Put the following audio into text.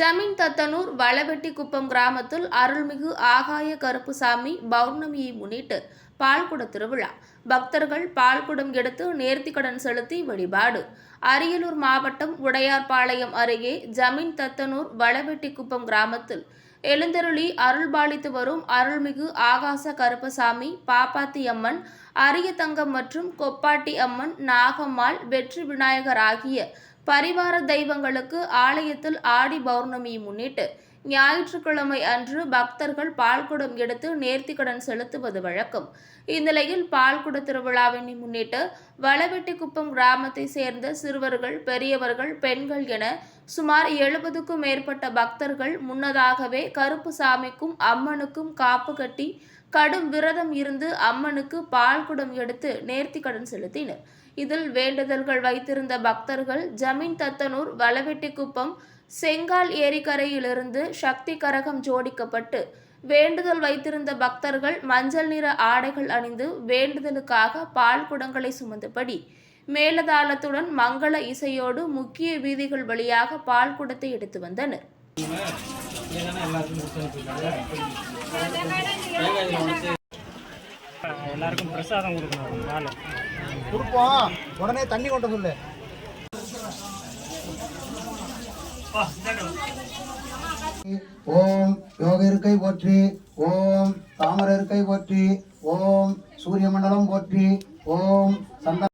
ஜமீன் தத்தனூர் வளவெட்டிக்குப்பம் கிராமத்தில் அருள்மிகு ஆகாய கருப்புசாமி பௌர்ணமியை முன்னிட்டு பால்குட திருவிழா. பக்தர்கள் பால்குடம் எடுத்து நேர்த்திக்கடன் செலுத்தி வழிபாடு. அரியலூர் மாவட்டம் உடையார்பாளையம் அருகே ஜமீன் தத்தனூர் வளவெட்டிக்குப்பம் கிராமத்தில் எழுந்தருளி அருள்பாலித்து வரும் அருள்மிகு ஆகாச கருப்பசாமி பாப்பாத்தி அம்மன் அரிய தங்கம் மற்றும் கொப்பாட்டி அம்மன் நாகம்மாள் வெற்றி விநாயகர் ஆகிய பரிவார தெய்வங்களுக்கு ஆலயத்தில் ஆடி பௌர்ணமியை முன்னிட்டு ஞாயிற்றுக்கிழமை அன்று பக்தர்கள் பால்குடம் எடுத்து நேர்த்திக்கடன் செலுத்துவது வழக்கம். இந்நிலையில் பால்குட திருவிழாவினை முன்னிட்டு வளவெட்டிக்குப்பம் கிராமத்தை சேர்ந்த சிறுவர்கள் பெரியவர்கள் பெண்கள் என சுமார் எழுபதுக்கும் மேற்பட்ட பக்தர்கள் முன்னதாகவே கருப்பு சாமிக்கும் அம்மனுக்கும் காப்பு கட்டி கடும் விரதம் இருந்து அம்மனுக்கு பால்குடம் எடுத்து நேர்த்திக்கடன் செலுத்தினர். இதில் வேண்டுதல்கள் வைத்திருந்த பக்தர்கள் ஜமீன் தத்தனூர் வளவெட்டிக்குப்பம் செங்கால் ஏரிக்கரையிலிருந்து சக்தி கரகம் ஜோடிக்கப்பட்டு வேண்டுதல் வைத்திருந்த பக்தர்கள் மஞ்சள் நிற ஆடைகள் அணிந்து வேண்டுதலுக்காக பால் குடங்களை சுமந்தபடி மேலதாளத்துடன் மங்கள இசையோடு முக்கிய வீதிகள் வழியாக பால் குடத்தை எடுத்து வந்தனர். எல்லாருக்கும் பிரசாதம் கொடுக்கணும் கொடுப்போம். உடனே தண்ணி கொண்டு சொல்லு. ஓம் யோக இருக்கை போற்றி ஓம் தாமர இருக்கை போற்றி ஓம் சூரிய மண்டலம் போற்றி ஓம் சந்த